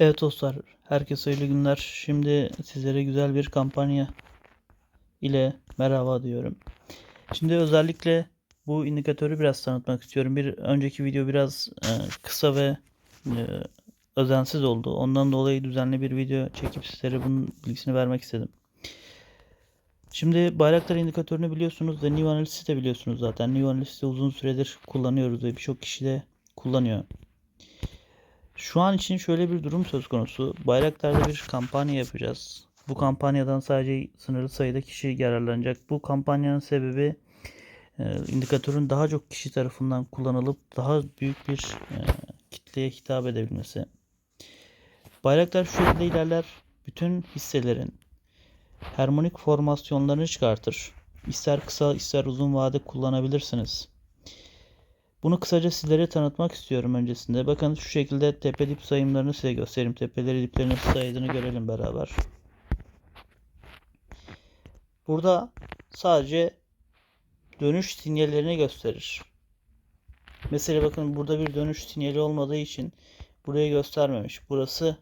Evet dostlar, herkese hayırlı günler. Şimdi sizlere güzel bir kampanya ile merhaba diyorum. Şimdi özellikle bu indikatörü biraz tanıtmak istiyorum. Bir önceki video biraz e, kısa ve e, özensiz oldu. Ondan dolayı düzenli bir video çekip sizlere bunun bilgisini vermek istedim. Şimdi Bayraktar indikatörünü biliyorsunuz ve New Analysis'i de biliyorsunuz zaten. New Analysis'i uzun süredir kullanıyoruz ve birçok kişi de kullanıyor. Şu an için şöyle bir durum söz konusu. Bayraktar'da bir kampanya yapacağız. Bu kampanyadan sadece sınırlı sayıda kişi yararlanacak. Bu kampanyanın sebebi e, indikatörün daha çok kişi tarafından kullanılıp daha büyük bir e, kitleye hitap edebilmesi. Bayraktar şu şekilde ilerler. Bütün hisselerin harmonik formasyonlarını çıkartır. İster kısa ister uzun vade kullanabilirsiniz. Bunu kısaca sizlere tanıtmak istiyorum öncesinde. Bakın şu şekilde tepe dip sayımlarını size göstereyim. Tepeleri dipleri nasıl sayıldığını görelim beraber. Burada sadece dönüş sinyallerini gösterir. Mesela bakın burada bir dönüş sinyali olmadığı için burayı göstermemiş. Burası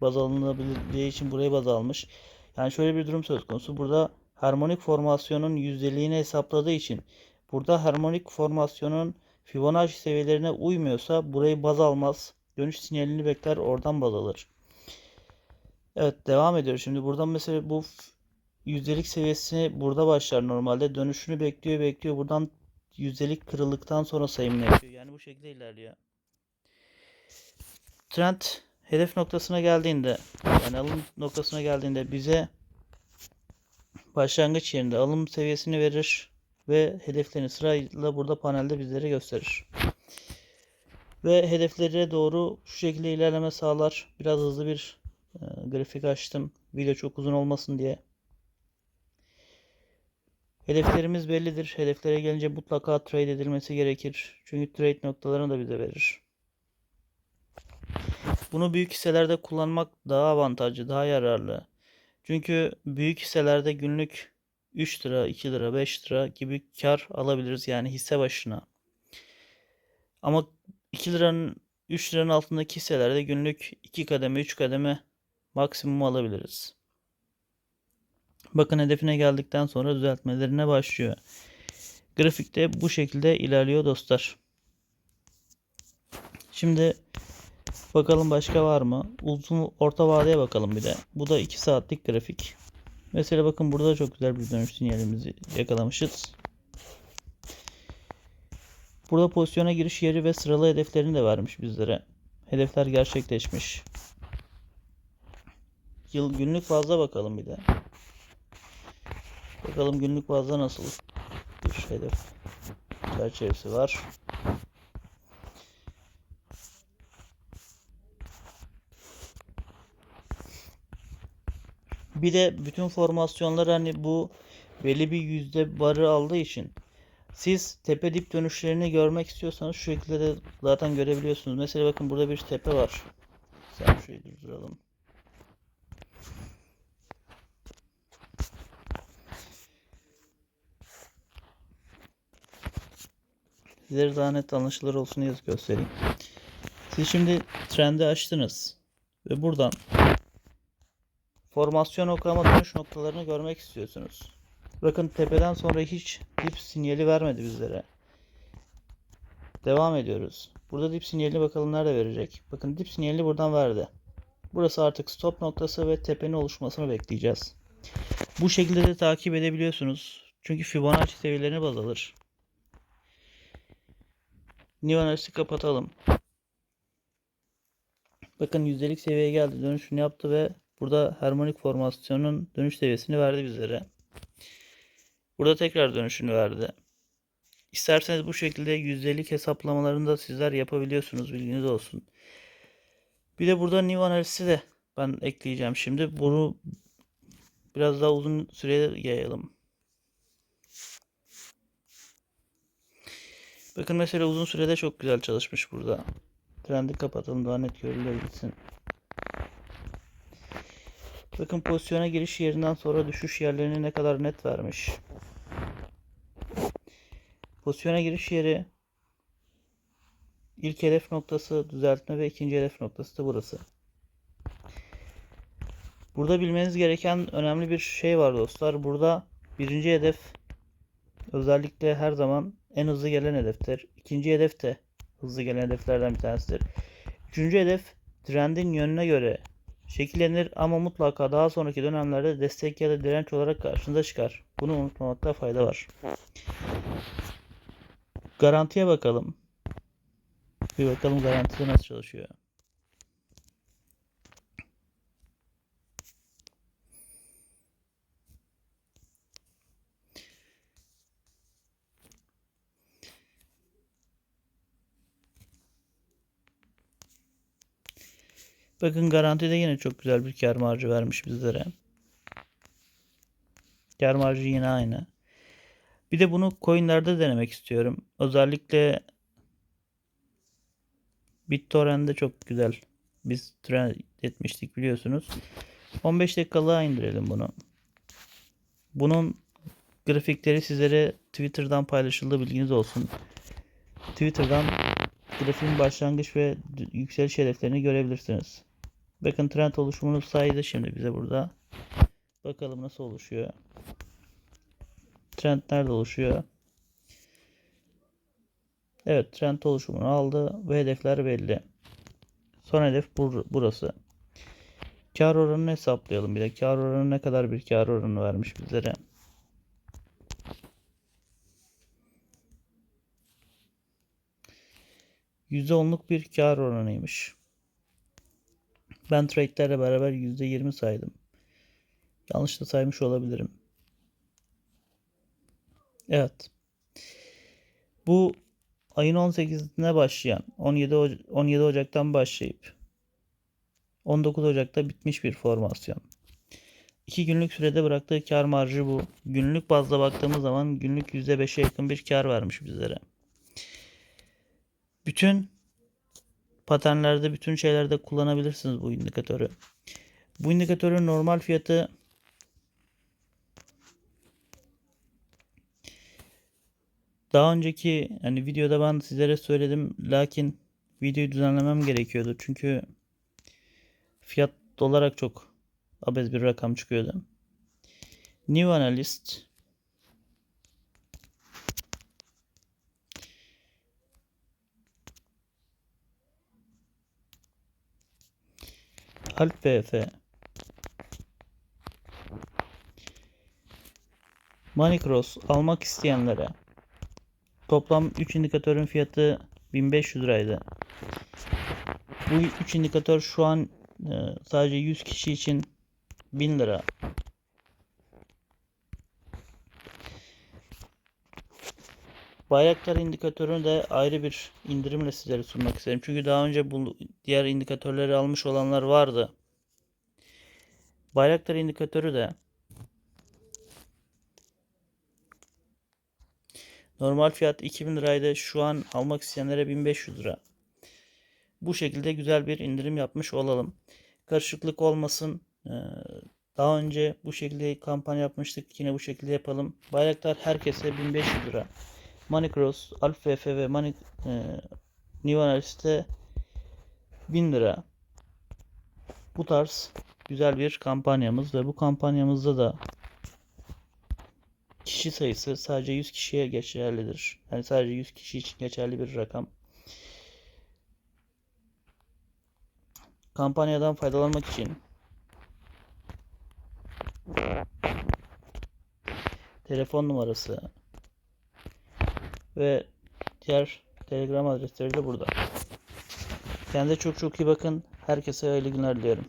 baz alınabildiği için burayı baz almış. Yani şöyle bir durum söz konusu. Burada harmonik formasyonun yüzdeliğini hesapladığı için burada harmonik formasyonun Fibonacci seviyelerine uymuyorsa burayı baz almaz. Dönüş sinyalini bekler oradan baz alır. Evet devam ediyor. Şimdi buradan mesela bu yüzdelik seviyesi burada başlar normalde. Dönüşünü bekliyor bekliyor. Buradan yüzdelik kırıldıktan sonra sayımını yapıyor. Yani bu şekilde ilerliyor. Trend hedef noktasına geldiğinde yani alım noktasına geldiğinde bize başlangıç yerinde alım seviyesini verir ve hedeflerini sırayla burada panelde bizlere gösterir. Ve hedeflere doğru şu şekilde ilerleme sağlar. Biraz hızlı bir e, grafik açtım. Video çok uzun olmasın diye. Hedeflerimiz bellidir. Hedeflere gelince mutlaka trade edilmesi gerekir. Çünkü trade noktalarını da bize verir. Bunu büyük hisselerde kullanmak daha avantajlı, daha yararlı. Çünkü büyük hisselerde günlük 3 lira, 2 lira, 5 lira gibi kar alabiliriz yani hisse başına. Ama 2 liranın 3 liranın altındaki hisselerde günlük 2 kademe, 3 kademe maksimum alabiliriz. Bakın hedefine geldikten sonra düzeltmelerine başlıyor. Grafikte bu şekilde ilerliyor dostlar. Şimdi bakalım başka var mı? Uzun orta vadeye bakalım bir de. Bu da 2 saatlik grafik. Mesela bakın burada çok güzel bir dönüş sinyalimizi yakalamışız. Burada pozisyona giriş yeri ve sıralı hedeflerini de vermiş bizlere. Hedefler gerçekleşmiş. Yıl günlük fazla bakalım bir de. Bakalım günlük fazla nasıl bir hedef çerçevesi var. Bir de bütün formasyonlar hani bu belli bir yüzde barı aldığı için siz tepe dip dönüşlerini görmek istiyorsanız şu şekilde de zaten görebiliyorsunuz. Mesela bakın burada bir tepe var. Sen şurayı durduralım. Sizlere daha net anlaşılır olsun diye göstereyim. Siz şimdi trendi açtınız ve buradan formasyon oklama dönüş noktalarını görmek istiyorsunuz. Bakın tepeden sonra hiç dip sinyali vermedi bizlere. Devam ediyoruz. Burada dip sinyalini bakalım nerede verecek. Bakın dip sinyalini buradan verdi. Burası artık stop noktası ve tepenin oluşmasını bekleyeceğiz. Bu şekilde de takip edebiliyorsunuz. Çünkü Fibonacci seviyelerini baz alır. Analysis'i kapatalım. Bakın yüzdelik seviyeye geldi. Dönüşünü yaptı ve Burada harmonik formasyonun dönüş seviyesini verdi bizlere. Burada tekrar dönüşünü verdi. İsterseniz bu şekilde yüzdelik hesaplamalarını da sizler yapabiliyorsunuz. Bilginiz olsun. Bir de burada new analizi de ben ekleyeceğim şimdi. Bunu biraz daha uzun sürede yayalım. Bakın mesela uzun sürede çok güzel çalışmış burada. Trendi kapatalım daha net görülür gitsin. Bakın pozisyona giriş yerinden sonra düşüş yerlerini ne kadar net vermiş. Pozisyona giriş yeri ilk hedef noktası düzeltme ve ikinci hedef noktası da burası. Burada bilmeniz gereken önemli bir şey var dostlar. Burada birinci hedef özellikle her zaman en hızlı gelen hedeftir. İkinci hedef de hızlı gelen hedeflerden bir tanesidir. Üçüncü hedef trendin yönüne göre şekillenir ama mutlaka daha sonraki dönemlerde destek ya da direnç olarak karşınıza çıkar. Bunu unutmamakta fayda var. Garantiye bakalım. Bir bakalım garantide nasıl çalışıyor. Bakın garantide yine çok güzel bir kar marjı vermiş bizlere. Kar marjı yine aynı. Bir de bunu coinlerde denemek istiyorum. Özellikle BitTorrent'de çok güzel. Biz trend etmiştik biliyorsunuz. 15 dakikalığa indirelim bunu. Bunun grafikleri sizlere Twitter'dan paylaşıldı bilginiz olsun. Twitter'dan grafiğin başlangıç ve yükseliş hedeflerini görebilirsiniz. Bakın trend oluşumunu saydı şimdi bize burada. Bakalım nasıl oluşuyor. Trend nerede oluşuyor? Evet trend oluşumunu aldı ve hedefler belli. Son hedef bur- burası. Kar oranını hesaplayalım bir de. Kar oranı ne kadar bir kar oranı vermiş bizlere. %10'luk bir kar oranıymış. Ben trade'lerle beraber %20 saydım. Yanlış da saymış olabilirim. Evet. Bu ayın 18'ine başlayan 17 Oc- 17 Ocak'tan başlayıp 19 Ocak'ta bitmiş bir formasyon. 2 günlük sürede bıraktığı kar marjı bu. Günlük bazda baktığımız zaman günlük %5'e yakın bir kar vermiş bizlere. Bütün paternlerde, bütün şeylerde kullanabilirsiniz bu indikatörü. Bu indikatörün normal fiyatı daha önceki hani videoda ben sizlere söyledim lakin videoyu düzenlemem gerekiyordu. Çünkü fiyat olarak çok abes bir rakam çıkıyordu. New Analyst Alp VF Moneycross almak isteyenlere toplam 3 indikatörün fiyatı 1500 liraydı. Bu 3 indikatör şu an e, sadece 100 kişi için 1000 lira. Bayraktar indikatörünü de ayrı bir indirimle sizlere sunmak isterim. Çünkü daha önce bu diğer indikatörleri almış olanlar vardı. Bayraktar indikatörü de normal fiyat 2000 liraydı. Şu an almak isteyenlere 1500 lira. Bu şekilde güzel bir indirim yapmış olalım. Karışıklık olmasın. Ee, Daha önce bu şekilde kampanya yapmıştık. Yine bu şekilde yapalım. Bayraktar herkese 1500 lira. Moneycross, Alfa FF ve Money, e, New Analyst'te 1000 lira. Bu tarz güzel bir kampanyamız ve bu kampanyamızda da kişi sayısı sadece 100 kişiye geçerlidir. Yani sadece 100 kişi için geçerli bir rakam. Kampanyadan faydalanmak için telefon numarası ve diğer Telegram adresleri de burada. Kendinize çok çok iyi bakın. Herkese hayırlı günler diliyorum.